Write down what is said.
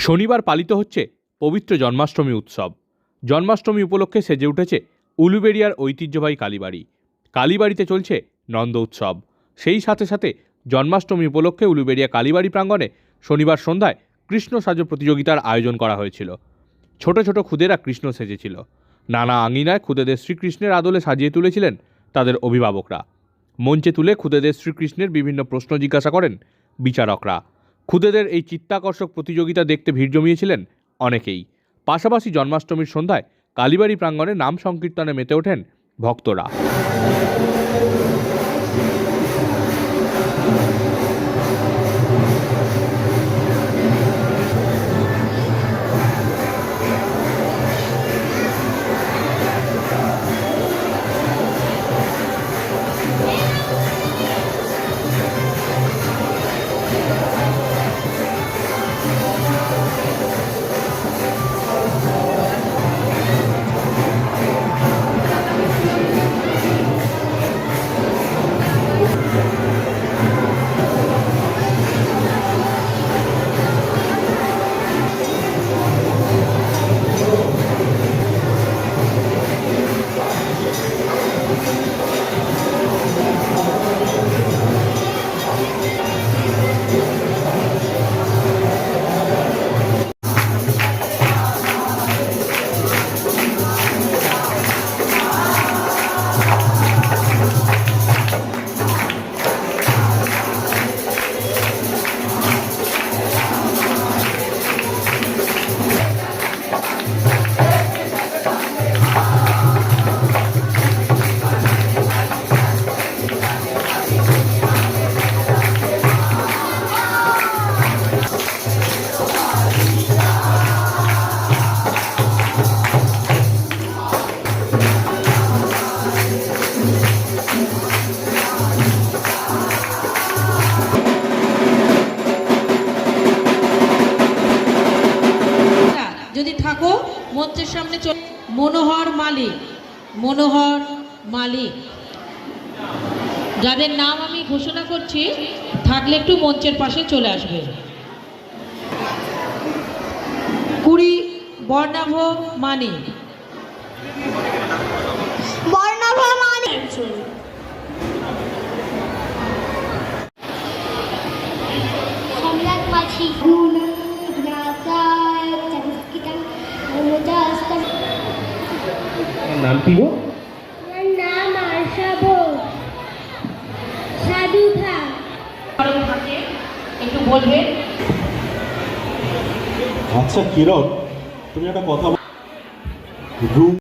শনিবার পালিত হচ্ছে পবিত্র জন্মাষ্টমী উৎসব। জন্মাষ্টমী উপলক্ষে সেজে উঠেছে উলুবেড়িয়ার ঐতিহ্যবাহী কালীবাড়ি। কালীবাড়িতে চলছে নন্দ উৎসব। সেই সাথে সাথে জন্মাষ্টমী উপলক্ষে উলুবেড়িয়া কালীবাড়ি প্রাঙ্গণে শনিবার সন্ধ্যায় কৃষ্ণ সাজো প্রতিযোগিতার আয়োজন করা হয়েছিল। ছোট ছোট খুদেরা কৃষ্ণ সেজেছিল। নানা আঙিনায় খুদেদের শ্রীকৃষ্ণের আদলে সাজিয়ে তুলেছিলেন তাদের অভিভাবকরা। মঞ্চে তুলে খুদেদের শ্রীকৃষ্ণের বিভিন্ন প্রশ্ন জিজ্ঞাসা করেন বিচারকরা। খুদেদের এই চিত্তাকর্ষক প্রতিযোগিতা দেখতে ভিড় জমিয়েছিলেন অনেকেই। পাশাপাশি জন্মাষ্টমীর সন্ধ্যায় কালীবাড়ি প্রাঙ্গণে নাম সংকীর্তনে মেতে ওঠেন ভক্তরা। থাকো মঞ্চের সামনে মনোহর মালিক মনোহর মালিক। যাদের নাম আমি ঘোষণা করছি, থাকলে একটু মঞ্চের পাশে চলে আসবে। কুড়ি, বর্ণাভ মানিক। বর্ণাভ মানে নাম কি গো? নাম সাধু থাকে একটু বলবেন আচ্ছা কিরণ তুমি একটা কথা বল- রুম